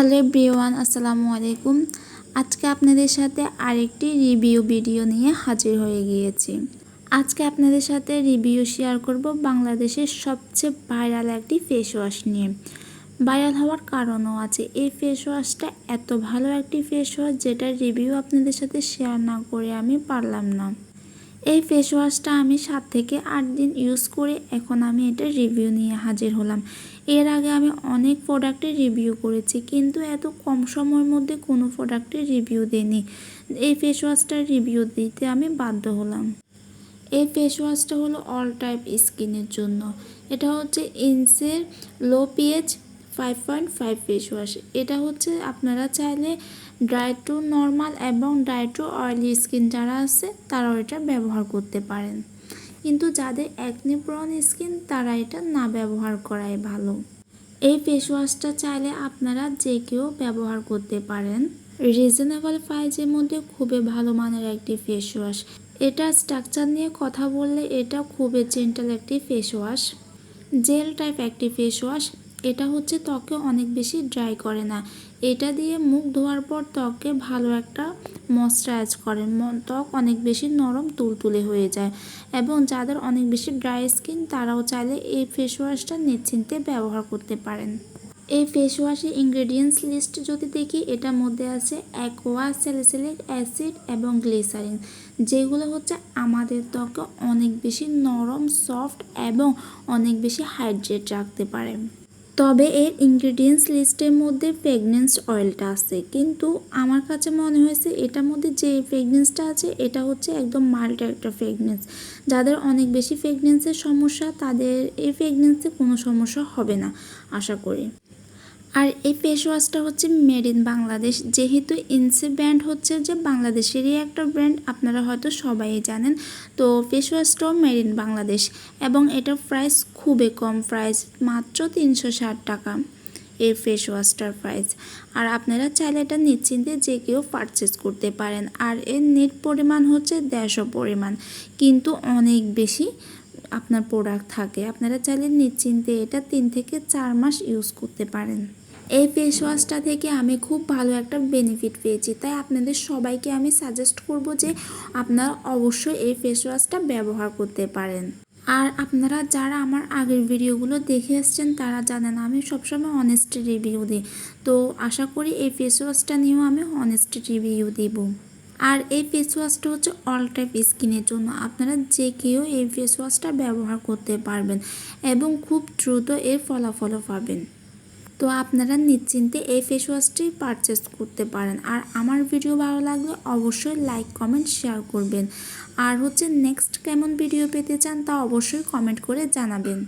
Hello everyone, আসসালামু আলাইকুম। আজকে আপনাদের সাথে আরেকটি রিভিউ ভিডিও নিয়ে হাজির হয়ে গিয়েছি। আজকে আপনাদের সাথে রিভিউ শেয়ার করব বাংলাদেশের সবচেয়ে ভাইরাল একটি ফেস ওয়াশ নিয়ে। ভাইরাল হওয়ার কারণও আছে, এই ফেস ওয়াশটা এত ভালো একটি ফেস ওয়াশ যেটার রিভিউ আপনাদের সাথে শেয়ার না করে আমি পারলাম না। এই ফেস ওয়াশটা আমি সাত থেকে আট দিন ইউজ করে এখন আমি এটা রিভিউ নিয়ে হাজির হলাম। এর আগে আমি অনেক প্রোডাক্টের রিভিউ করেছি, কিন্তু এত কম সময়ের মধ্যে কোনো প্রোডাক্টের রিভিউ দিইনি এই ফেস ওয়াশটার রিভিউ দিতে আমি বাধ্য হলাম। এই ফেস ওয়াশটা হলো অল টাইপ স্কিনের জন্য। এটা হচ্ছে ইনসের low pH five point five face wash এটা হচ্ছে আপনারা চাইলে ড্রাই টু নর্মাল এবং ড্রাই টু অয়েলি স্কিন যারা আছে, তারাও এটা ব্যবহার করতে পারেন। কিন্তু যাদের একনি প্রন স্কিন তারা এটা না ব্যবহার করাই ভালো। এই ফেস ওয়াশটা চাইলে আপনারা যে কেউ ব্যবহার করতে পারেন। রিজনেবল প্রাইজের মধ্যে খুবই ভালো মানের একটি ফেস ওয়াশ এটা স্ট্রাকচার নিয়ে কথা বললে এটা খুবই জেন্টাল একটি ফেস ওয়াশ জেল টাইপ একটি ফেস ওয়াশ এটা হচ্ছে ত্বকে অনেক বেশি ড্রাই করে না। এটা দিয়ে মুখ ধোয়ার পর ত্বকে ভালো একটা ময়শ্চারাইজ করে। ত্বক অনেক বেশি নরম, তুলতুলে হয়ে যায়। এবং যাদের অনেক বেশি ড্রাই স্কিন তারাও চাইলে এই ফেস ওয়াশটা নিশ্চিন্তে ব্যবহার করতে পারেন। এই ফেস ওয়াশের ইনগ্রেডিয়েন্টস লিস্ট যদি দেখি, এটার মধ্যে আছে অ্যাকোয়া স্যালিসিলিক অ্যাসিড এবং গ্লিসারিন যেগুলো হচ্ছে আমাদের ত্বকে অনেক বেশি নরম সফট এবং অনেক বেশি হাইড্রেট রাখতে পারে। তবে এর ইনগ্রেডিয়েন্টস লিস্টের মধ্যে ফ্রেগনেন্স অয়েলটা আছে। কিন্তু আমার কাছে মনে হয়েছে এটার মধ্যে যে ফ্রেগনেন্সটা আছে, এটা হচ্ছে একদম মাল্ট একটা ফ্রেগনেন্স যাদের অনেক বেশি ফ্রেগনেন্সের সমস্যা, তাদের এই ফ্রেগনেন্সে কোনো সমস্যা হবে না, আশা করি। আর এই ফেস ওয়াশটা হচ্ছে মেড ইন বাংলাদেশ যেহেতু ইনসি ব্র্যান্ড হচ্ছে যে বাংলাদেশেরই একটা ব্র্যান্ড আপনারা হয়তো সবাই জানেন। তো ফেস ওয়াশটাও মেড ইন বাংলাদেশ এবং এটার প্রাইস খুবই কম প্রাইস মাত্র তিনশো ষাট টাকা এই ফেস ওয়াশটার প্রাইস আর আপনারা চাইলে এটা নিশ্চিন্তে যে কেউ পারচেস করতে পারেন। আর এর নেট পরিমাণ হচ্ছে দেড়শো পরিমাণ। কিন্তু অনেক বেশি আপনার প্রোডাক্ট থাকে। আপনারা চাইলে নিশ্চিন্তে এটা তিন থেকে চার মাস ইউজ করতে পারেন। এই ফেস ওয়াশটা থেকে আমি খুব ভালো একটা বেনিফিট পেয়েছি। তাই আপনাদের সবাইকে আমি সাজেস্ট করব যে আপনারা অবশ্যই এই ফেস ওয়াশটা ব্যবহার করতে পারেন। আর আপনারা যারা আমার আগের ভিডিওগুলো দেখে এসছেন, তারা জানেন আমি সবসময় অনেস্ট রিভিউ দিই। তো আশা করি এই ফেস ওয়াশটা নিয়েও আমি অনেস্ট রিভিউ দিব। আর এই ফেস ওয়াশটা হচ্ছে অল টাইপ স্কিনের জন্য। আপনারা যে কেউ এই ফেস ওয়াশটা ব্যবহার করতে পারবেন এবং খুব দ্রুত এর ফলাফলও পাবেন। তো আপনারা নিশ্চিন্তে এই ফেস ওয়াশটি পারচেস করতে পারেন। আর আমার ভিডিও ভালো লাগলে অবশ্যই লাইক কমেন্ট শেয়ার করবেন। আর হচ্ছে নেক্সট কেমন ভিডিও পেতে চান তা অবশ্যই কমেন্ট করে জানাবেন।